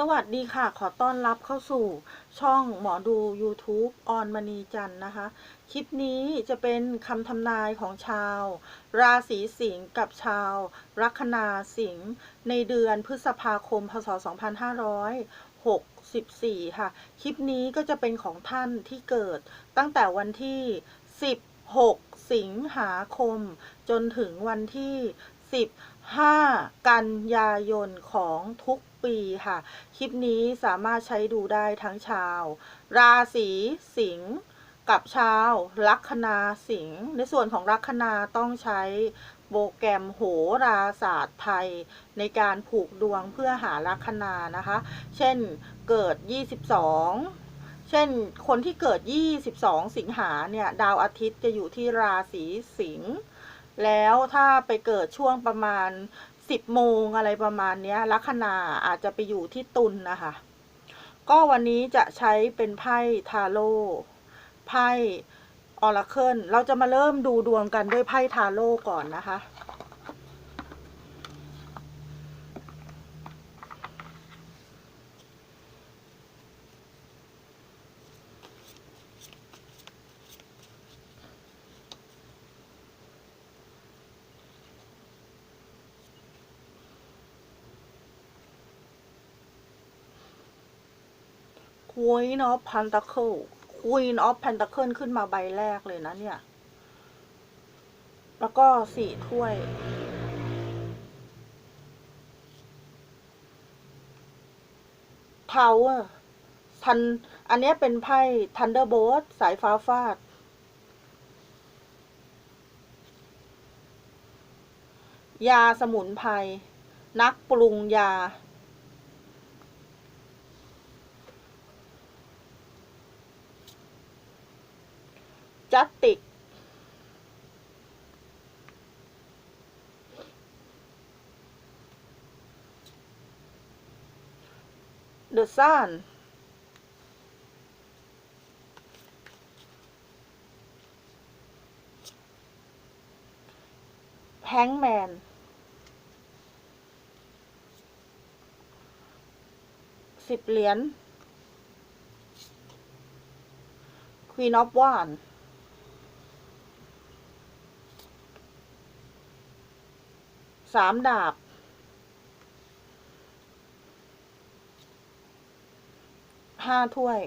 สวัสดีค่ะ ขอต้อนรับเข้าสู่ช่องหมอดู YouTube ออนมณีจันนะคะ คลิปนี้จะเป็นคำทำนายของชาว ราศีสิงห์กับชาว ลัคนาสิงห์ในเดือนพฤษภาคม พศ 2564 ค่ะ คลิปนี้ก็จะเป็นของท่านที่เกิดตั้งแต่วันที่ 16 สิงหาคม จนถึงวันที่ 10 5 กันยายนของทุกปีค่ะ คลิปนี้สามารถใช้ดูได้ทั้งชาว ราศีสิงห์กับชาวลัคนาสิงห์ในส่วนของลัคนาต้องใช้โปรแกรมโหราศาสตร์ไทย ในการผูกดวงเพื่อหาลัคนานะคะ เช่นเกิด 22เช่น คนที่เกิด 22 สิงหาเนี่ย ดาวอาทิตย์จะอยู่ที่ราศีสิงห์ แล้วถ้าไปเกิดช่วงประมาณสิบโมงอะไรประมาณเนี้ยลัคนาอาจจะไปอยู่ที่ตุลนนะคะ ก็วันนี้จะใช้เป็นไพ่ทาโร่ไพ่ออราเคิลเราจะมาเริ่มดูดวงกันด้วยไพ่ทาโร่ก่อนนะคะ Queen of Pentacle Queen of Pentacle ขึ้นมาใบแรกเลยนะเนี่ย แล้วก็สี่ถ้วย Tower ทัน อันนี้เป็นไพ่ Thunderbolt สายฟ้าฟาด ยาสมุนไพร นักปรุงยา จัตติกเดอะซันแฮงแมน สิบเหรียญควีนอฟวาน สามดาบ ห้าถ้วย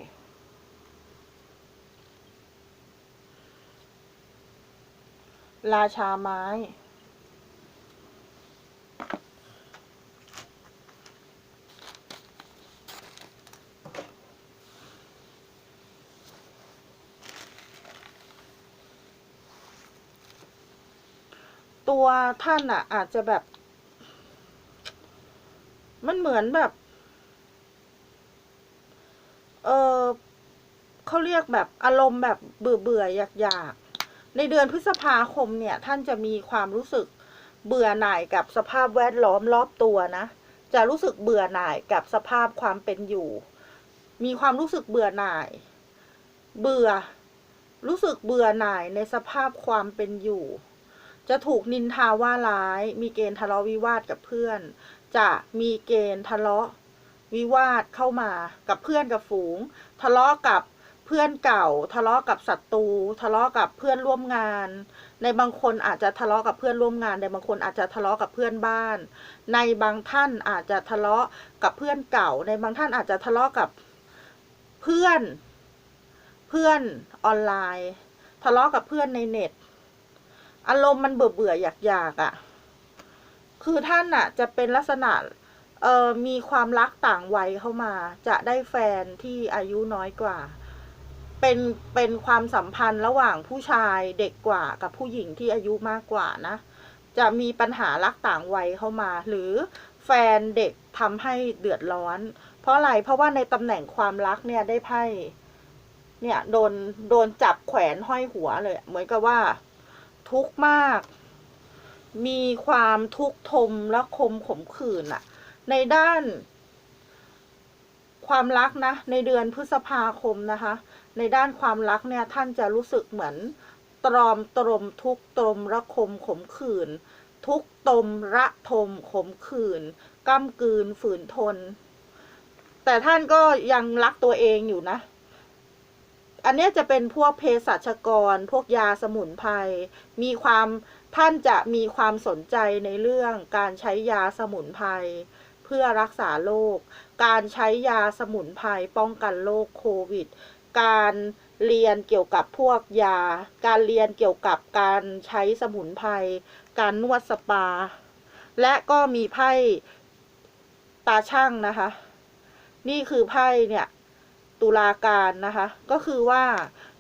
ราชาไม้ ตัวท่านอะอาจจะแบบ มันเหมือนแบบ เออเขาเรียกแบบอารมณ์แบบเบื่อเบื่ออยากอยากๆในเดือนพฤษภาคมเนี่ย ท่านจะมีความรู้สึกเบื่อหน่ายกับสภาพแวดล้อมรอบตัวนะ จะรู้สึกเบื่อหน่ายกับสภาพความเป็นอยู่ มีความรู้สึกเบื่อหน่าย เบื่อ รู้สึกเบื่อหน่ายในสภาพความเป็นอยู่ จะถูกนินทาว่าร้าย มีเกณฑ์ทะเลาะวิวาทกับเพื่อน จะมีเกณฑ์ทะเลาะวิวาทเข้ามากับเพื่อนกับฝูง ทะเลาะกับเพื่อนเก่า ทะเลาะกับศัตรู ทะเลาะกับเพื่อนร่วมงาน ในบางคนอาจจะทะเลาะกับเพื่อนร่วมงาน ในบางคนอาจจะทะเลาะกับเพื่อนบ้าน ในบางท่านอาจจะทะเลาะกับเพื่อนเก่า ในบางท่านอาจจะทะเลาะกับเพื่อน เพื่อนออนไลน์ ทะเลาะกับเพื่อนในเน็ต อารมณ์มันเบื่อเบื่ออยากอยากอะ่ะ คือท่านอะ จะเป็นลักษณะเอ่อมีความรักต่างวัยเข้ามา จะได้แฟนที่อายุน้อยกว่า เป็นเป็นความสัมพันธ์ระหว่างผู้ชายเด็กกว่ากับผู้หญิงที่อายุมากกว่านะ จะมีปัญหารักต่างวัยเข้ามา หรือแฟนเด็กทำให้เดือดร้อน เพราะอะไร เพราะว่าในตำแหน่งความรักเนี่ยได้ไพ่เนี่ยโดนโดนจับแขวนห้อยหัวเลย เหมือนกับว่า ทุกข์มาก มีความทุกข์ทมและคมขมขื่นอะในด้าน ความรักนะ ในเดือนพฤษภาคมนะคะ ในด้านความรักเนี่ยท่านจะรู้สึกเหมือน ตรอมตรมทุกตรมระคมขมขื่นทุกตมระทมขมขื่นก้ำกืนฝืนทน แต่ท่านก็ยังรักตัวเองอยู่นะ อันนี้จะเป็นพวกเภสัชกร พวกยาสมุนไพร มีความท่านจะมีความสนใจในเรื่องการใช้ยาสมุนไพรเพื่อรักษาโรค การใช้ยาสมุนไพรป้องกันโรคโควิด การเรียนเกี่ยวกับพวกยา การเรียนเกี่ยวกับการใช้สมุนไพร การนวดสปา และก็มีไพ่ตาช่างนะคะ นี่คือไพ่เนี่ย ตุลาการนะคะ ก็คือว่า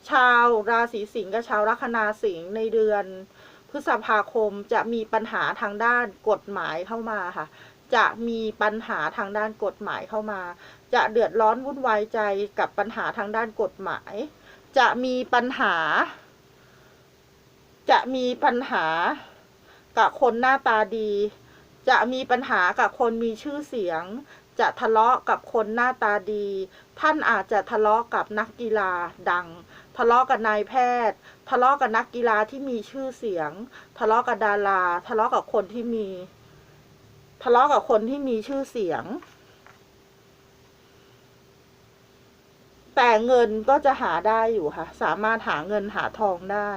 ชาวราศีสิงห์กับชาวลัคนาสิงห์ในเดือนพฤษภาคมจะมีปัญหาทางด้านกฎหมายเข้ามาค่ะ จะมีปัญหาทางด้านกฎหมายเข้ามา จะเดือดร้อนวุ่นวายใจกับปัญหาทางด้านกฎหมาย จะมีปัญหา จะมีปัญหากับคนหน้าตาดี จะมีปัญหากับคนมีชื่อเสียง จะทะเลาะกับคนหน้าตาดี ท่านอาจจะทะเลาะกับนักกีฬาดัง ทะเลาะกับนายแพทย์ ทะเลาะกับนักกีฬาที่มีชื่อเสียง ทะเลาะกับดารา ทะเลาะกับคนที่มี ทะเลาะกับคนที่มีชื่อเสียง แต่เงินก็จะหาได้อยู่ค่ะ สามารถหาเงินหาทองได้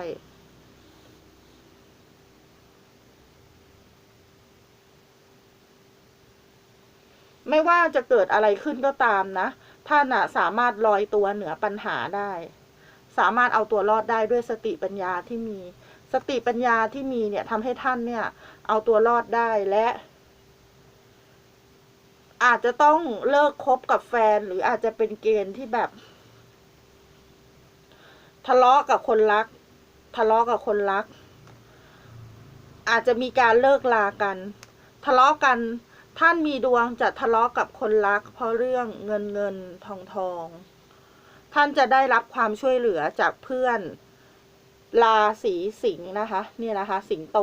ไม่ว่าจะเกิดอะไรขึ้นก็ตามนะ ท่านสามารถลอยตัวเหนือปัญหาได้ สามารถเอาตัวรอดได้ด้วยสติปัญญาที่มี สติปัญญาที่มีเนี่ยทำให้ท่านเนี่ย เอาตัวรอดได้และ อาจจะต้องเลิกคบกับแฟนหรืออาจจะเป็นเกณฑ์ที่แบบ ทะเลาะกับคนรัก ทะเลาะกับคนรัก อาจจะมีการเลิกลากัน ทะเลาะกัน ท่านมีดวงจะทะเลาะกับคนรัก เพราะเรื่องเงินเงินทองทอง ท่านจะได้รับความช่วยเหลือจากเพื่อนราศีสิงห์นะคะนี่นะคะ สิงโต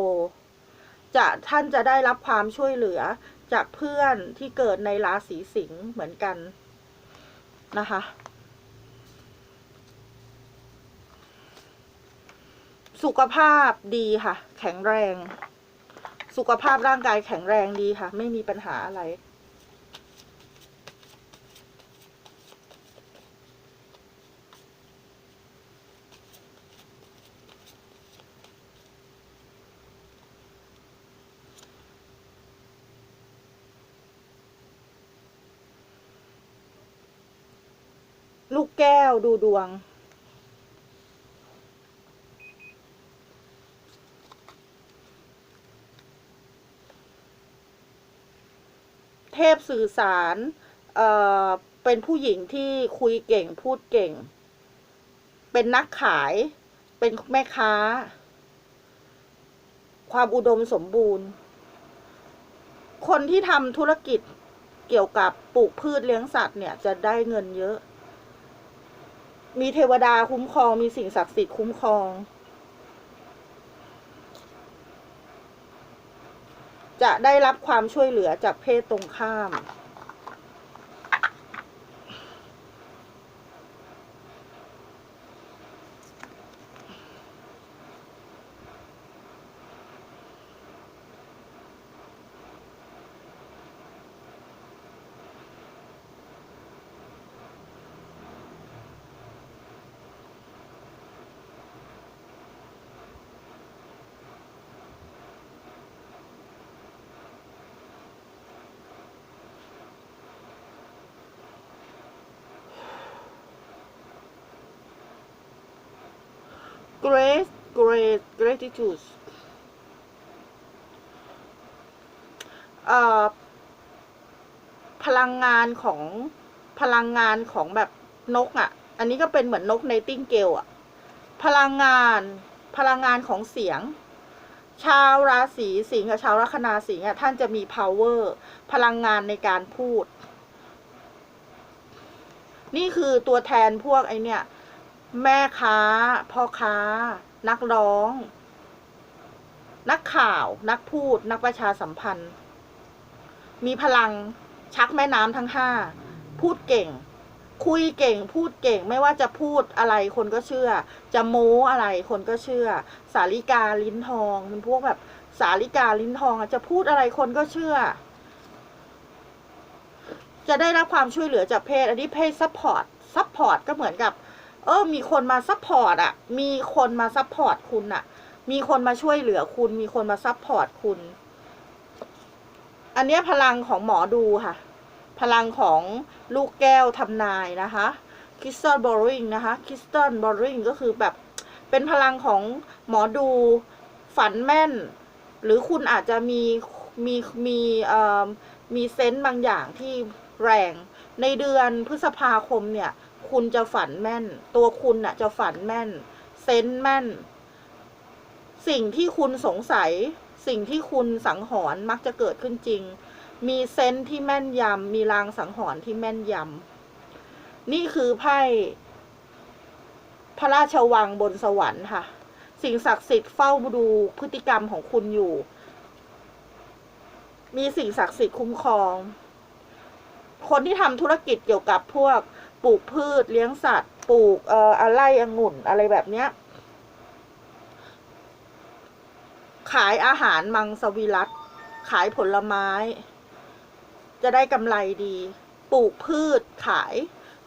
จะท่านจะได้รับความช่วยเหลือจากเพื่อนที่เกิดในราศีสิงห์เหมือนกันนะคะ สุขภาพดีค่ะ แข็งแรง สุขภาพร่างกายแข็งแรงดีค่ะ ไม่มีปัญหาอะไร ลูกแก้วดูดวง พสื่อสารเอ่อเป็นผู้หญิงที่คุยเก่งพูดเก่ง เป็นนักขาย เป็นแม่ค้า ความอุดมสมบูรณ์ คนที่ทำธุรกิจเกี่ยวกับปลูกพืชเลี้ยงสัตว์เนี่ยจะได้เงินเยอะ มีเทวดาคุ้มครอง มีสิ่งศักดิ์สิทธิ์คุ้มครอง จะได้รับความช่วยเหลือจากเพศตรงข้าม grace grace gratitude เอ่อพลังงานของพลังงานของแบบนกอะ่ะ อันนี้ก็เป็นเหมือนนกในติ้งเกลอะ่ะ พลังงานพลังงานของเสียง ชาวราศีสิงห์กับชาวลัคนาสิงห์อะท่านจะมี power พลังงานในการพูด นี่คือตัวแทนพวกไอเนี่ย แม่ค้า พ่อค้า นักร้อง นักข่าว นักพูด นักประชาสัมพันธ์ มีพลังชักแม่น้ำทั้งห้า พูดเก่ง คุยเก่ง พูดเก่ง ไม่ว่าจะพูดอะไรคนก็เชื่อ จะโม้อะไรคนก็เชื่อ สาลิกาลิ้นทองเป็นพวกแบบสาลิกาลิ้นทองจะพูดอะไรคนก็เชื่อ จะได้รับความช่วยเหลือจากเพศ อันนี้เพศซัพพอร์ตซัพพอร์ตก็เหมือนกับ เออ มีคนมาซัพพอร์ตอะมีคนมาซัพพอร์ตคุณอะมีคนมาช่วยเหลือคุณ มีคนมาซัพพอร์ตคุณ อันเนี้ยพลังของหมอดูค่ะ พลังของลูกแก้วทำนายนะคะคริสตัลบอริงนะคะคริสตัลบอริงก็คือแบบเป็นพลังของหมอดูฝันแม่น หรือคุณอาจจะมีมีมีเอ่อมีเซนต์บางอย่างที่แรงในเดือนพฤษภาคมเนี่ย คุณจะฝันแม่น ตัวคุณน่ะ จะฝันแม่น เซนต์แม่น สิ่งที่คุณสงสัย สิ่งที่คุณสังหรณ์มักจะเกิดขึ้นจริง มีเซนส์ที่แม่นยำมีลางสังหรณ์ที่แม่นยำนี่คือไพ่พระราชวังบนสวรรค์ค่ะ สิ่งศักดิ์สิทธิ์เฝ้าดูพฤติกรรมของคุณอยู่ มีสิ่งศักดิ์สิทธิ์คุ้มครอง คนที่ทำธุรกิจเกี่ยวกับพวก ปลูกพืชเลี้ยงสัตว์ปลูกเอ่ออะไรองุ่นอะไรแบบเนี้ย ขายอาหารมังสวิรัตขายผลไม้ จะได้กำไรดี ปลูกพืชขาย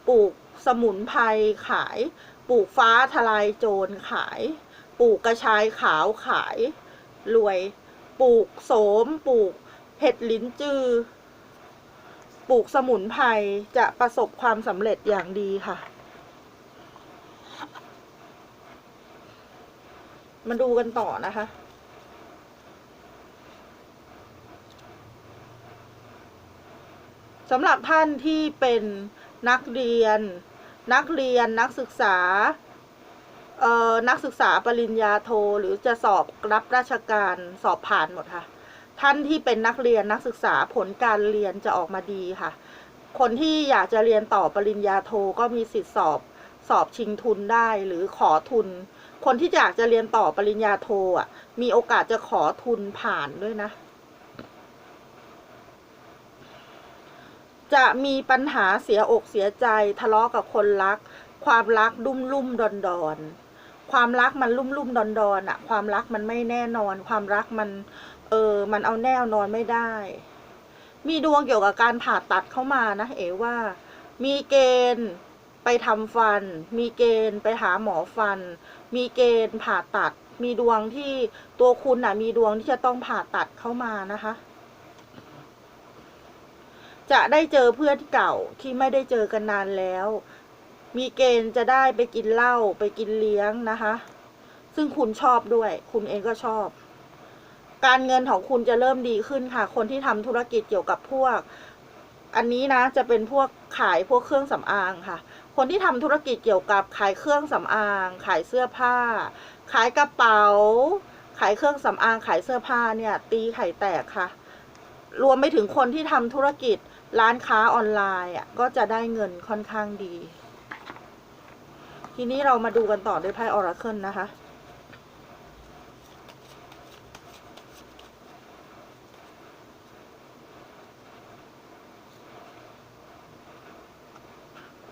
ปลูกสมุนไพรขาย ปลูกฟ้าทลายโจรขาย ปลูกกระชายขาวขาย รวย ปลูกโสม ปลูกเห็ดลิ้นจือ ปลูกสมุนไพรจะประสบความสำเร็จอย่างดีค่ะ มาดูกันต่อนะคะ สำหรับท่านที่เป็นนักเรียน นักเรียนนักศึกษาเอ่อนักศึกษาปริญญาโท หรือจะสอบรับราชการสอบผ่านหมดค่ะ ท่านที่เป็นนักเรียนนักศึกษาผลการเรียนจะออกมาดีค่ะ คนที่อยากจะเรียนต่อปริญญาโทก็มีสิทธิสอบสอบชิงทุนได้หรือขอทุน คนที่อยากจะเรียนต่อปริญญาโทอะ มีโอกาสจะขอทุนผ่านด้วยนะ จะมีปัญหาเสียอกเสียใจทะเลาะกับคนรัก ความรักลุ่มลุ่มดอนดอนๆความรักมันลุ่มลุ่มดอนดอนๆอะความรักมันไม่แน่นอน ความรักมัน เออ มันเอาแน่นอนไม่ได้ มีดวงเกี่ยวกับการผ่าตัดเข้ามานะ เอ๋ว่า มีเกณฑ์ไปทำฟัน มีเกณฑ์ไปหาหมอฟัน มีเกณฑ์ผ่าตัด มีดวงที่ตัวคุณน่ะ มีดวงที่จะต้องผ่าตัดเข้ามานะคะ จะได้เจอเพื่อนเก่าที่ไม่ได้เจอกันนานแล้ว มีเกณฑ์จะได้ไปกินเหล้าไปกินเลี้ยงนะคะ ซึ่งคุณชอบด้วย คุณเองก็ชอบ การเงินของคุณจะเริ่มดีขึ้นค่ะ คนที่ทำธุรกิจเกี่ยวกับพวก อันนี้นะจะเป็นพวกขายพวกเครื่องสำอางค่ะ คนที่ทำธุรกิจเกี่ยวกับขายเครื่องสำอาง ขายเสื้อผ้า ขายกระเป๋า ขายเครื่องสำอาง ขายเสื้อผ้าเนี่ย ตีไข่แตกค่ะ รวมไปถึงคนที่ทำธุรกิจร้านค้าออนไลน์อะก็จะได้เงินค่อนข้างดี ทีนี้เรามาดูกันต่อด้วยไพ่ออราเคิลนะคะ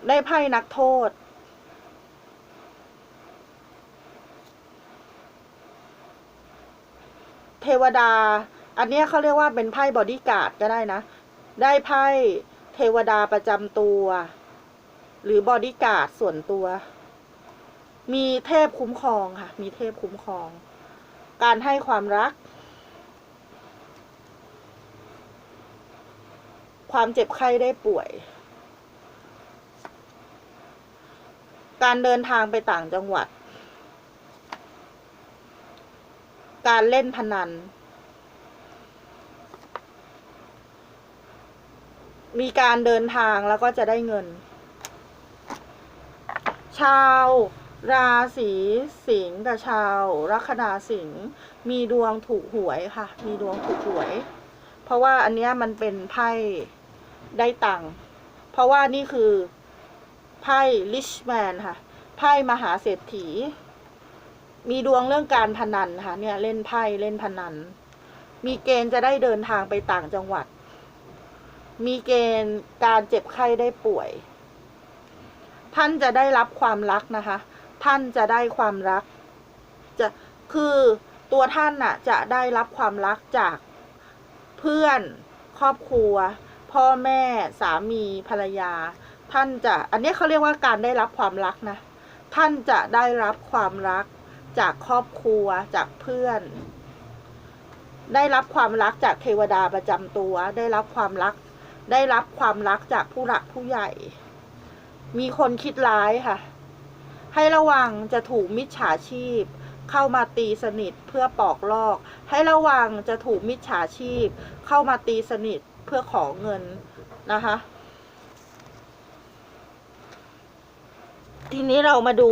ได้ไพ่นักโทษ เทวดา อันนี้เขาเรียกว่าเป็นไพ่บอดี้การ์ดก็ได้นะ ได้ไพ่เทวดาประจำตัว หรือบอดี้การ์ดส่วนตัว มีเทพคุ้มครองค่ะ มีเทพคุ้มครอง การให้ความรัก ความเจ็บไข้ได้ป่วย การเดินทางไปต่างจังหวัด การเล่นพนัน มีการเดินทางแล้วก็จะได้เงิน ชาวราศีสิงห์กับชาวลัคนาสิงห์มีดวงถูกหวยค่ะ มีดวงถูกหวย เพราะว่าอันเนี้ยมันเป็นไพ่ได้ตังค์เพราะว่านี่คือ ไพ่ลิชแมนค่ะ ไพ่มหาเศรษฐี มีดวงเรื่องการพนันค่ะเนี่ยเล่นไพ่เล่นพนัน มีเกณฑ์จะได้เดินทางไปต่างจังหวัด มีเกณฑ์การเจ็บไข้ได้ป่วย ท่านจะได้รับความรักนะคะ ท่านจะได้ความรัก จะคือตัวท่านน่ะจะได้รับความรักจากเพื่อนครอบครัว พ่อแม่สามีภรรยา ท่านจะอันนี้เขาเรียกว่าการได้รับความรักนะ ท่านจะได้รับความรักจากครอบครัวจากเพื่อน ได้รับความรักจากเทวดาประจำตัว ได้รับความรัก ได้รับความรักจากผู้หลักผู้ใหญ่ มีคนคิดร้ายค่ะ ให้ระวังจะถูกมิจฉาชีพ เข้ามาตีสนิทเพื่อปอกลอก ให้ระวังจะถูกมิจฉาชีพ เข้ามาตีสนิทเพื่อขอเงินนะคะ ทีนี้เรามาดู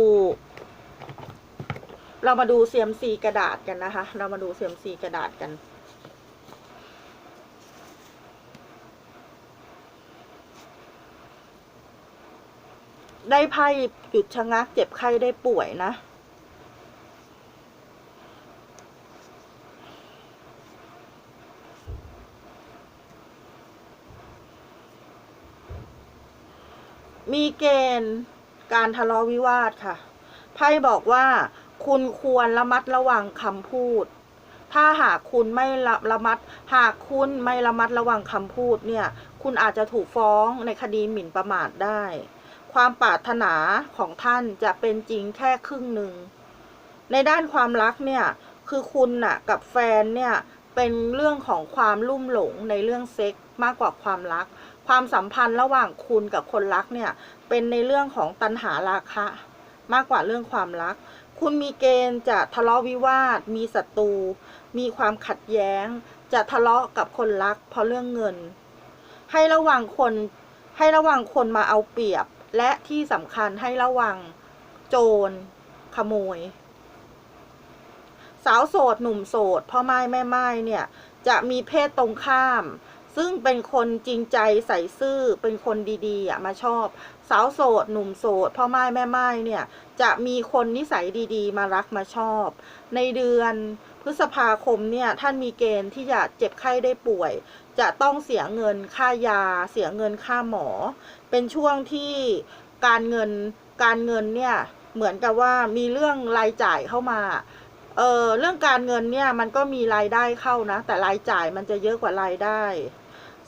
เรามาดูเซียมซีกระดาษกันนะคะ เรามาดูเซียมซีกระดาษกัน ได้ไพ่หยุดชะงักเจ็บไข้ได้ป่วยนะมีเกณฑ์ การทะเลาะวิวาทค่ะ ไพ่บอกว่า คุณควรระมัดระวังคำพูด ถ้าหากคุณไม่ระระมัด หากคุณไม่ระมัดระวังคำพูดเนี่ย คุณอาจจะถูกฟ้องในคดีหมิ่นประมาทได้ ความปรารถนาของท่านจะเป็นจริงแค่ครึ่งหนึ่ง ในด้านความรักเนี่ยคือคุณน่ะกับแฟนเนี่ยเป็นเรื่องของความลุ่มหลงในเรื่องเซ็กส์มากกว่าความรัก ความสัมพันธ์ระหว่างคุณกับคนรักเนี่ย เป็นในเรื่องของตัณหาราคะ มากกว่าเรื่องความรัก คุณมีเกณฑ์จะทะเลาะวิวาท มีศัตรู มีความขัดแย้ง จะทะเลาะกับคนรัก เพราะเรื่องเงิน ให้ระวังคน ให้ระวังคนมาเอาเปรียบ และที่สำคัญให้ระวังโจร ขโมย สาวโสด หนุ่มโสด พ่อไม้แม่ไม้เนี่ย จะมีเพศตรงข้าม ซึ่งเป็นคนจริงใจใส่ซื่อเป็นคนดีๆอะมาชอบ สาวโสด หนุ่มโสดพ่อไม้แม่ไม้เนี่ย จะมีคนนิสัยดีๆ มารักมาชอบ ในเดือนพฤษภาคมเนี่ยท่านมีเกณฑ์ที่จะเจ็บไข้ได้ป่วย จะต้องเสียเงินค่ายา เสียเงินค่าหมอ เป็นช่วงที่การเงินการเงินเนี่ยเหมือนกับว่ามีเรื่องรายจ่ายเข้ามาเออเรื่องการเงินเนี่ยมันก็มีรายได้เข้านะ แต่รายจ่ายมันจะเยอะกว่ารายได้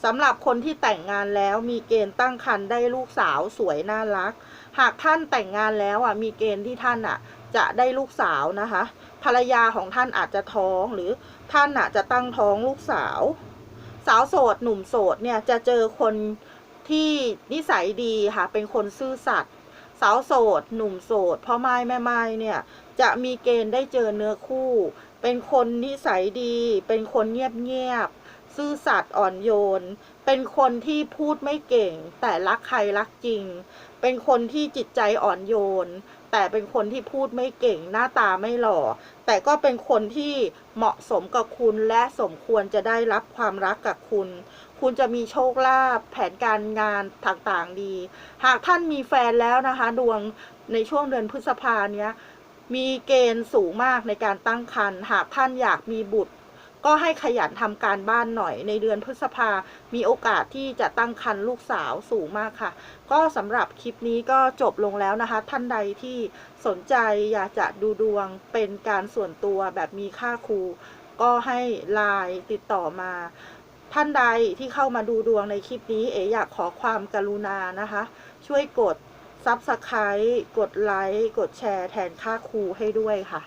สำหรับคนที่แต่งงานแล้วมีเกณฑ์ตั้งครรภ์ได้ลูกสาวสวยน่ารัก หากท่านแต่งงานแล้วอะมีเกณฑ์ที่ท่านอะ จะได้ลูกสาวนะคะ ภรรยาของท่านอาจจะท้องหรือท่านอะจะตั้งท้องลูกสาว สาวโสดหนุ่มโสดเนี่ยจะเจอคนที่นิสัยดีค่ะเป็นคนซื่อสัตย์สาวโสด หนุ่มโสดพ่อไม้แม่ไม้เนี่ยจะมีเกณฑ์ได้เจอเนื้อคู่ เป็นคนนิสัยดี เป็นคนเงียบๆ ซื่อสัตย์อ่อนโยน เป็นคนที่พูดไม่เก่ง แต่รักใครรักจริง เป็นคนที่จิตใจอ่อนโยน แต่เป็นคนที่พูดไม่เก่ง หน้าตาไม่หล่อ แต่ก็เป็นคนที่เหมาะสมกับคุณและสมควรจะได้รับความรักกับคุณ คุณจะมีโชคลาภแผนการงานต่างๆดี หากท่านมีแฟนแล้วนะคะ ดวงในช่วงเดือนพฤษภาเนี้ยมีเกณฑ์สูงมากในการตั้งครรภ์หากท่านอยากมีบุตร ก็ให้ขยันทำการบ้านหน่อยในเดือนพฤษภา มีโอกาสที่จะตั้งครรภ์ลูกสาวสูงมากค่ะ ก็สำหรับคลิปนี้ก็จบลงแล้วนะคะ ท่านใดที่สนใจอยากจะดูดวงเป็นการส่วนตัวแบบมีค่าครู ก็ให้ไลน์ติดต่อมา ท่านใดที่เข้ามาดูดวงในคลิปนี้ เอ๋อยากขอความกรุณานะคะ ช่วยกด Subscribe กดไลค์ กดแชร์แทนค่าครูให้ด้วยค่ะ